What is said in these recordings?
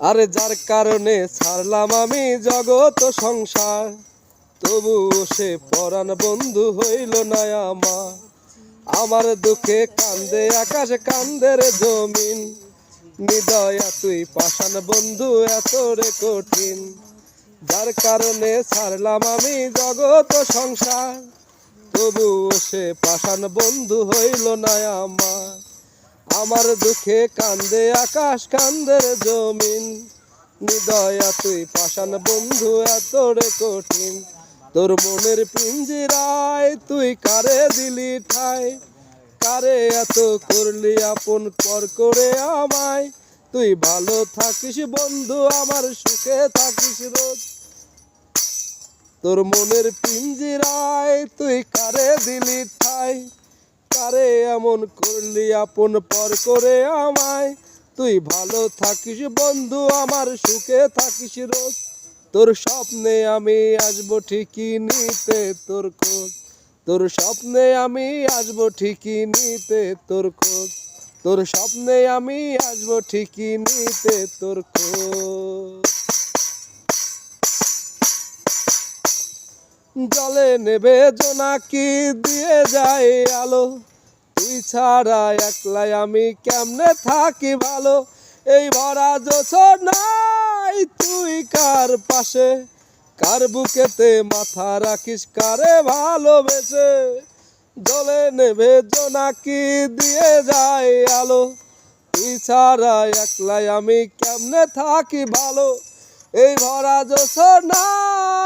আরে যার কারণে ছাড়লাম আমি জগত সংসার, তবু সে পরাণ বন্ধু হইল না আমার। আমার দুঃখে কান্দে, আকাশ কান্দের জমিন, নিদয়া তুই পাষাণ বন্ধু এত রে কঠিন। যার কারণে ছাড়লাম আমি জগত সংসার, তবু সে পাষাণ বন্ধু হইল না আমার। আমার দুঃখে কান্দে আকাশ, কান্দের জমিন। নিদয়া তুই পাষাণ বন্ধু, এত রে কঠিন। তোর মনের পিঞ্জিরায় তুই কারে দিলি ঠাই কারে এত করলি আপন পর করে আমায়? তুই ভালো থাকিস বন্ধু, আমার সুখে থাকিস রোজ। তোর মনের পিঞ্জিরায় তুই কারে দিলি ঠাই কারে এমন করলি আপন পর করে আমায়? তুই ভালো থাকিস বন্ধু, আমার সুখে থাকিস রোজ। তোর স্বপ্নে আমি আসব ঠিকই নিতে তোর খোঁজ। তোর স্বপ্নে আমি আসব ঠিকই নিতে তোর খোঁজ। তোর স্বপ্নে আমি আসব ঠিকই নিতে তোর খোঁজ। জলে নেবে জোনাকি দিয়ে যায় আলো? তুই ছাড়া একলাই আমি কেমনে থাকি ভালো? এই ভরা নাই তুই কার পাশে? কার বুকেতে মাথা রাখিস কারে ভালোবেসে? জলে নেবে জোনাকি দিয়ে যায় আলো? তুই ছাড়া একলাই আমি কেমনে থাকি ভালো? এই ভরা নাই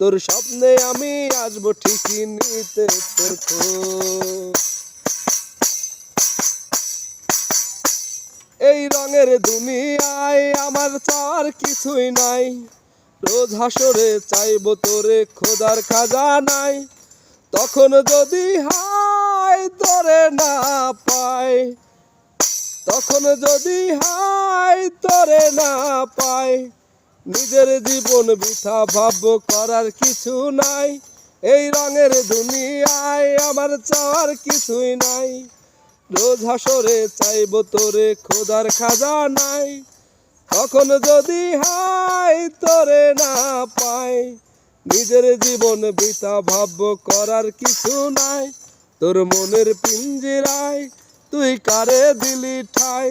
তোর স্বপ্নে আমি আসব ঠিকই নিতে তোর এই রঙের দুনিয়ায় আমার চার কিছুই নাই। রোজ হাসরে চাইব তোরে খোদার খাজা নাই তখন যদি হাই তোরে না পাই তখন যদি হাই তোরে না পাই নিজের জীবন বৃথা ভাব্য করার কিছু নাই। এই রঙের দুনিয়ায় আমার চাওয়ার কিছুই নাই। রোজ হাসরে চাইব তোরে খোদার খাজা নাই তখন যদি হাই তোরে না পাই, নিজের জীবন বৃথা ভাব্য করার কিছু নাই। তোর মনের পিঞ্জিরায় তুই কারে দিলি ঠাই?